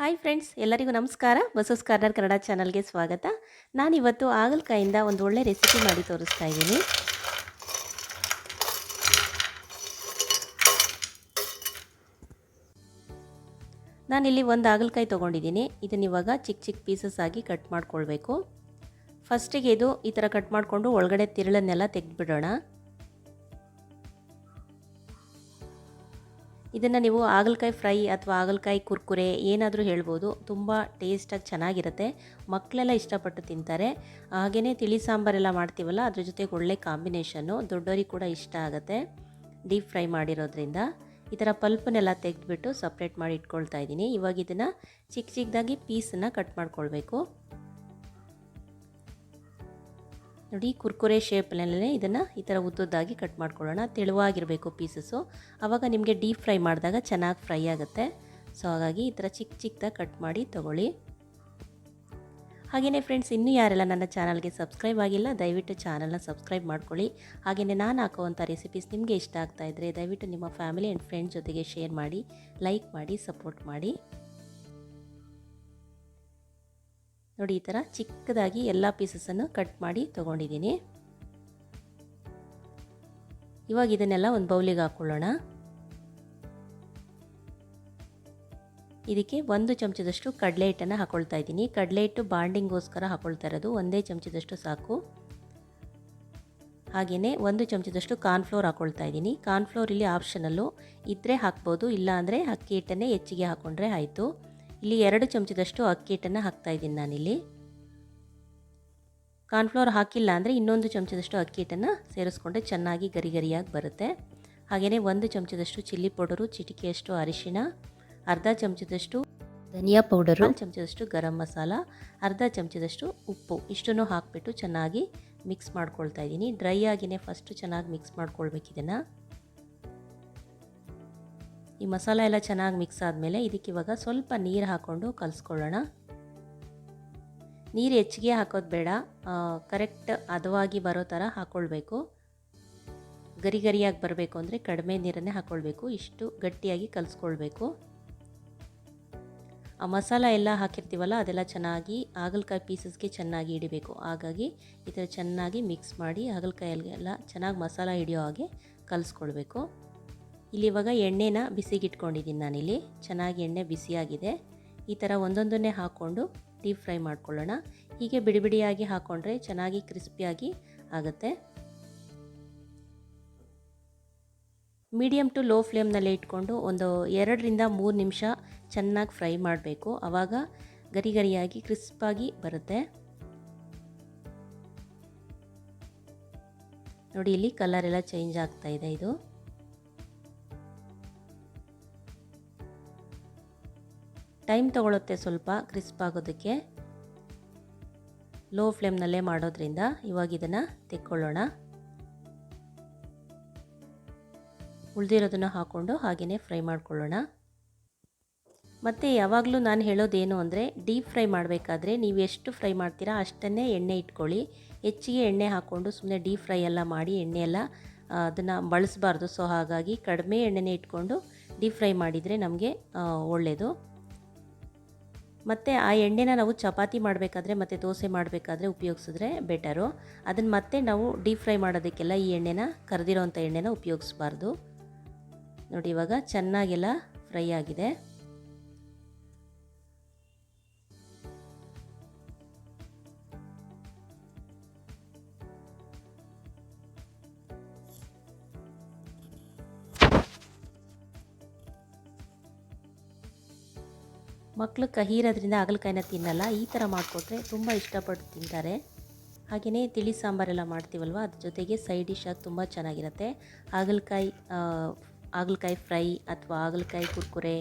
Hi friends, ಎಲ್ಲರಿಗೂ ನಮಸ್ಕಾರ. Buses corner Kannada ಚಾನಲ್ಗೆ ಸ್ವಾಗತ. ನಾನಿವತ್ತು ಹಾಗಲಕಾಯಿಂದ ಒಂದು ಒಳ್ಳೆ ರೆಸಿಪಿ ಮಾಡಿ ತೋರಿಸ್ತಾ ಇದ್ದೀನಿ. ನಾನಿಲ್ಲಿ ಒಂದು ಹಾಗಲಕಾಯಿ ತೊಗೊಂಡಿದ್ದೀನಿ. ಇದನ್ನ ಇವಾಗ ಚಿಕ್ಕ ಚಿಕ್ಕ ಪೀಸಸ್ ಆಗಿ ಕಟ್ ಮಾಡ್ಕೊಳ್ಬೇಕು. ಫಸ್ಟಿಗೆ ಇದು ಈ ಥರ ಕಟ್ ಮಾಡಿಕೊಂಡು ಒಳಗಡೆ ತಿರುಳನ್ನೆಲ್ಲ ತೆಗೆದುಬಿಡೋಣ. ಇದನ್ನು ನೀವು ಹಾಗಲಕಾಯಿ ಫ್ರೈ ಅಥವಾ ಹಾಗಲಕಾಯಿ ಕುರ್ಕುರೆ ಏನಾದರೂ ಹೇಳ್ಬೋದು. ತುಂಬ ಟೇಸ್ಟಾಗಿ ಚೆನ್ನಾಗಿರುತ್ತೆ. ಮಕ್ಕಳೆಲ್ಲ ಇಷ್ಟಪಟ್ಟು ತಿಂತಾರೆ. ಹಾಗೆಯೇ ತಿಳಿ ಸಾಂಬಾರೆಲ್ಲ ಮಾಡ್ತೀವಲ್ಲ, ಅದ್ರ ಜೊತೆಗೆ ಒಳ್ಳೆ ಕಾಂಬಿನೇಷನ್ನು ದೊಡ್ಡವರಿಗೆ ಕೂಡ ಇಷ್ಟ ಆಗುತ್ತೆ. ಡೀಪ್ ಫ್ರೈ ಮಾಡಿರೋದ್ರಿಂದ. ಈ ಥರ ಪಲ್ಪನ್ನೆಲ್ಲ ತೆಗೆದುಬಿಟ್ಟು ಸಪ್ರೇಟ್ ಮಾಡಿ ಇಟ್ಕೊಳ್ತಾ ಇದ್ದೀನಿ. ಇವಾಗ ಇದನ್ನು ಚಿಕ್ಕ ಚಿಕ್ಕದಾಗಿ ಪೀಸನ್ನು ಕಟ್ ಮಾಡ್ಕೊಳ್ಬೇಕು. ನೋಡಿ, ಕುರ್ಕುರೆ ಶೇಪ್ನಲ್ಲೇ ಇದನ್ನು ಈ ಥರ ಉದ್ದುದ್ದಾಗಿ ಕಟ್ ಮಾಡ್ಕೊಳ್ಳೋಣ. ತೆಳುವಾಗಿರಬೇಕು ಪೀಸಸ್ಸು ಆವಾಗ ನಿಮಗೆ ಡೀಪ್ ಫ್ರೈ ಮಾಡಿದಾಗ ಚೆನ್ನಾಗಿ ಫ್ರೈ ಆಗುತ್ತೆ. ಸೊ ಹಾಗಾಗಿ ಈ ಥರ ಚಿಕ್ಕ ಚಿಕ್ಕದಾಗಿ ಕಟ್ ಮಾಡಿ ತೊಗೊಳ್ಳಿ. ಹಾಗೆಯೇ ಫ್ರೆಂಡ್ಸ್ ಇನ್ನೂ ಯಾರೆಲ್ಲ ನನ್ನ ಚಾನಲ್ಗೆ ಸಬ್ಸ್ಕ್ರೈಬ್ ಆಗಿಲ್ಲ, ದಯವಿಟ್ಟು ಚಾನಲ್ನ ಸಬ್ಸ್ಕ್ರೈಬ್ ಮಾಡ್ಕೊಳ್ಳಿ. ಹಾಗೆಯೇ ನಾನು ಹಾಕುವಂಥ ರೆಸಿಪೀಸ್ ನಿಮಗೆ ಇಷ್ಟ ಆಗ್ತಾಯಿದ್ರೆ ದಯವಿಟ್ಟು ನಿಮ್ಮ ಫ್ಯಾಮಿಲಿ ಆ್ಯಂಡ್ ಫ್ರೆಂಡ್ಸ್ ಜೊತೆಗೆ ಶೇರ್ ಮಾಡಿ ಲೈಕ್ ಮಾಡಿ ಸಪೋರ್ಟ್ ಮಾಡಿ. ನೋಡಿ ಈ ಥರ ಚಿಕ್ಕದಾಗಿ ಎಲ್ಲ ಪೀಸಸನ್ನು ಕಟ್ ಮಾಡಿ ತೊಗೊಂಡಿದ್ದೀನಿ. ಇವಾಗ ಇದನ್ನೆಲ್ಲ ಒಂದು ಬೌಲಿಗೆ ಹಾಕ್ಕೊಳ್ಳೋಣ ಇದಕ್ಕೆ ಒಂದು ಚಮಚದಷ್ಟು ಕಡಲೆ ಹಿಟ್ಟನ್ನು ಹಾಕೊಳ್ತಾ ಇದ್ದೀನಿ. ಕಡಲೆ ಹಿಟ್ಟು ಬಾಂಡಿಂಗೋಸ್ಕರ ಹಾಕೊಳ್ತಾ ಇರೋದು ಒಂದೇ ಚಮಚದಷ್ಟು ಸಾಕು. ಹಾಗೆಯೇ ಒಂದು ಚಮಚದಷ್ಟು ಕಾರ್ನ್ಫ್ಲೋರ್ ಹಾಕ್ಕೊಳ್ತಾ ಇದ್ದೀನಿ. ಕಾರ್ನ್ಫ್ಲೋರ್ ಇಲ್ಲಿ ಆಪ್ಷನಲ್ಲು ಇದ್ದರೆ ಹಾಕ್ಬೋದು, ಇಲ್ಲಾಂದರೆ ಅಕ್ಕಿ ಹಿಟ್ಟನ್ನೇ ಹೆಚ್ಚಿಗೆ ಹಾಕ್ಕೊಂಡ್ರೆ ಆಯಿತು. ಇಲ್ಲಿ ಎರಡು ಚಮಚದಷ್ಟು ಅಕ್ಕಿ ಹಿಟ್ಟನ್ನು ಹಾಕ್ತಾಯಿದ್ದೀನಿ ನಾನಿಲ್ಲಿ. ಕಾರ್ನ್ಫ್ಲೋರ್ ಹಾಕಿಲ್ಲ ಅಂದರೆ ಇನ್ನೊಂದು ಚಮಚದಷ್ಟು ಅಕ್ಕಿ ಹಿಟ್ಟನ್ನು ಸೇರಿಸ್ಕೊಂಡ್ರೆ ಚೆನ್ನಾಗಿ ಗರಿ ಗರಿಯಾಗಿ ಬರುತ್ತೆ. ಹಾಗೆಯೇ ಒಂದು ಚಮಚದಷ್ಟು ಚಿಲ್ಲಿ ಪೌಡರು ಚಿಟಿಕೆಯಷ್ಟು ಅರಿಶಿಣ ಅರ್ಧ ಚಮಚದಷ್ಟು ಧನಿಯಾ ಪೌಡರು. ಚಮಚದಷ್ಟು ಗರಂ ಮಸಾಲ ಅರ್ಧ ಚಮಚದಷ್ಟು ಉಪ್ಪು. ಇಷ್ಟನ್ನು ಹಾಕಿಬಿಟ್ಟು ಚೆನ್ನಾಗಿ ಮಿಕ್ಸ್ ಮಾಡ್ಕೊಳ್ತಾ ಇದ್ದೀನಿ. ಡ್ರೈ ಆಗಿನೇ ಫಸ್ಟು ಚೆನ್ನಾಗಿ ಮಿಕ್ಸ್ ಮಾಡ್ಕೊಳ್ಬೇಕು ಇದನ್ನು ಈ ಮಸಾಲ ಎಲ್ಲ ಚೆನ್ನಾಗಿ ಮಿಕ್ಸ್ ಆದಮೇಲೆ ಇದಕ್ಕೆ ಇವಾಗ ಸ್ವಲ್ಪ ನೀರು ಹಾಕ್ಕೊಂಡು ಕಲಿಸ್ಕೊಳ್ಳೋಣ. ನೀರು ಹೆಚ್ಚಿಗೆ ಹಾಕೋದು ಬೇಡ. ಕರೆಕ್ಟ್ ಹದವಾಗಿ ಬರೋ ಥರ ಹಾಕ್ಕೊಳ್ಬೇಕು ಗರಿ ಗರಿಯಾಗಿ ಬರಬೇಕು ಅಂದರೆ ಕಡಿಮೆ ನೀರನ್ನೇ ಹಾಕ್ಕೊಳ್ಬೇಕು ಇಷ್ಟು ಗಟ್ಟಿಯಾಗಿ ಕಲಿಸ್ಕೊಳ್ಬೇಕು. ಆ ಮಸಾಲ ಎಲ್ಲ ಹಾಕಿರ್ತೀವಲ್ಲ, ಅದೆಲ್ಲ ಚೆನ್ನಾಗಿ ಹಾಗಲಕಾಯಿ ಪೀಸಸ್ಗೆ ಚೆನ್ನಾಗಿ ಹಿಡಿಬೇಕು. ಹಾಗಾಗಿ ಈ ಥರ ಚೆನ್ನಾಗಿ ಮಿಕ್ಸ್ ಮಾಡಿ ಹಾಗಲಕಾಯಲ್ಲೆಲ್ಲ ಚೆನ್ನಾಗಿ ಮಸಾಲ ಹಿಡಿಯೋ ಹಾಗೆ ಕಲಿಸ್ಕೊಳ್ಬೇಕು. ಇಲ್ಲಿ ಇವಾಗ ಎಣ್ಣೆನ ಬಿಸಿಗಿಟ್ಕೊಂಡಿದ್ದೀನಿ ನಾನಿಲ್ಲಿ. ಚೆನ್ನಾಗಿ ಎಣ್ಣೆ ಬಿಸಿಯಾಗಿದೆ. ಈ ಥರ ಒಂದೊಂದನ್ನೇ ಹಾಕ್ಕೊಂಡು ಡೀಪ್ ಫ್ರೈ ಮಾಡ್ಕೊಳ್ಳೋಣ. ಹೀಗೆ ಬಿಡಿ ಬಿಡಿಯಾಗಿ ಹಾಕ್ಕೊಂಡ್ರೆ ಚೆನ್ನಾಗಿ ಕ್ರಿಸ್ಪಿಯಾಗಿ ಆಗುತ್ತೆ. ಮೀಡಿಯಮ್ ಟು ಲೋ ಫ್ಲೇಮ್ನಲ್ಲೇ ಇಟ್ಕೊಂಡು ಒಂದು ಎರಡರಿಂದ ಮೂರು ನಿಮಿಷ ಚೆನ್ನಾಗಿ ಫ್ರೈ ಮಾಡಬೇಕು. ಆವಾಗ ಗರಿ ಗರಿಯಾಗಿ ಕ್ರಿಸ್ಪಾಗಿ ಬರುತ್ತೆ. ನೋಡಿ, ಇಲ್ಲಿ ಕಲರ್ ಎಲ್ಲ ಚೇಂಜ್ ಆಗ್ತಾ ಇದೆ ಇದು. ಟೈಮ್ ತಗೊಳುತ್ತೆ ಸ್ವಲ್ಪ ಕ್ರಿಸ್ಪ್ ಆಗೋದಕ್ಕೆ. ಲೋ ಫ್ಲೇಮ್ನಲ್ಲೇ ಮಾಡೋದ್ರಿಂದ ಇವಾಗ ಇದನ್ನು ತೆಕ್ಕೊಳ್ಳೋಣ. ಉಳಿದಿರೋದನ್ನು ಹಾಕ್ಕೊಂಡು ಹಾಗೆಯೇ ಫ್ರೈ ಮಾಡ್ಕೊಳ್ಳೋಣ. ಮತ್ತು ಯಾವಾಗಲೂ ನಾನು ಹೇಳೋದೇನು ಅಂದರೆ ಡೀಪ್ ಫ್ರೈ ಮಾಡಬೇಕಾದ್ರೆ ನೀವು ಎಷ್ಟು ಫ್ರೈ ಮಾಡ್ತೀರಾ ಅಷ್ಟನ್ನೇ ಎಣ್ಣೆ ಇಟ್ಕೊಳ್ಳಿ. ಹೆಚ್ಚಿಗೆ ಎಣ್ಣೆ ಹಾಕ್ಕೊಂಡು ಸುಮ್ಮನೆ ಡೀಪ್ ಫ್ರೈ ಎಲ್ಲ ಮಾಡಿ ಎಣ್ಣೆ ಎಲ್ಲ ಅದನ್ನು ಬಳಸಬಾರ್ದು. ಸೊ ಹಾಗಾಗಿ ಕಡಿಮೆ ಎಣ್ಣೆನೇ ಇಟ್ಕೊಂಡು ಡೀಪ್ ಫ್ರೈ ಮಾಡಿದರೆ ನಮಗೆ ಒಳ್ಳೆಯದು ಮತ್ತು ಆ ಎಣ್ಣೆನ ನಾವು ಚಪಾತಿ ಮಾಡಬೇಕಾದ್ರೆ ಮತ್ತು ದೋಸೆ ಮಾಡಬೇಕಾದ್ರೆ ಉಪಯೋಗಿಸಿದ್ರೆ ಬೆಟರು ಅದನ್ನು ಮತ್ತೆ ನಾವು ಡೀಪ್ ಫ್ರೈ ಮಾಡೋದಕ್ಕೆಲ್ಲ ಈ ಎಣ್ಣೆನ ಕರೆದಿರೋವಂಥ ಎಣ್ಣೆನ ಉಪಯೋಗಿಸ್ಬಾರ್ದು. ನೋಡಿ ಇವಾಗ ಚೆನ್ನಾಗೆಲ್ಲ ಫ್ರೈ ಆಗಿದೆ. ಮಕ್ಕಳು ಕಹಿ ಇರೋದ್ರಿಂದ ಹಾಗಲಕಾಯಿನ ತಿನ್ನಲ್ಲ, ಈ ಥರ ಮಾಡಿಕೊಟ್ರೆ ತುಂಬ ಇಷ್ಟಪಟ್ಟು ತಿಂತಾರೆ ಹಾಗೆಯೇ ತಿಳಿ ಸಾಂಬಾರೆಲ್ಲ ಮಾಡ್ತೀವಲ್ವ, ಅದ್ರ ಜೊತೆಗೆ ಸೈಡ್ ಡಿಶ್ ಡಿಶಾಗಿ ತುಂಬ ಚೆನ್ನಾಗಿರುತ್ತೆ. ಹಾಗಲಕಾಯಿ ಹಾಗಲಕಾಯಿ ಫ್ರೈ ಅಥವಾ ಹಾಗಲಕಾಯಿ ಕುರ್ಕುರೆ,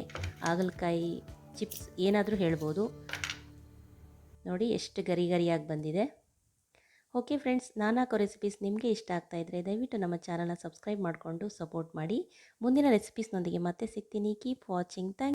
ಹಾಗಲಕಾಯಿ ಚಿಪ್ಸ್ ಏನಾದರೂ ಹೇಳ್ಬೋದು. ನೋಡಿ ಎಷ್ಟು ಗರಿ ಗರಿಯಾಗಿ ಬಂದಿದೆ. ಓಕೆ ಫ್ರೆಂಡ್ಸ್, ನಾನು ಹಾಕೋ ರೆಸಿಪೀಸ್ ನಿಮಗೆ ಇಷ್ಟ ಆಗ್ತಾಯಿದ್ರೆ ದಯವಿಟ್ಟು ನಮ್ಮ ಚಾನಲ್ನ ಸಬ್ಸ್ಕ್ರೈಬ್ ಮಾಡಿಕೊಂಡು ಸಪೋರ್ಟ್ ಮಾಡಿ. ಮುಂದಿನ ರೆಸಿಪೀಸ್ನೊಂದಿಗೆ ಮತ್ತೆ ಸಿಗ್ತೀನಿ. Keep watching. ಥ್ಯಾಂಕ್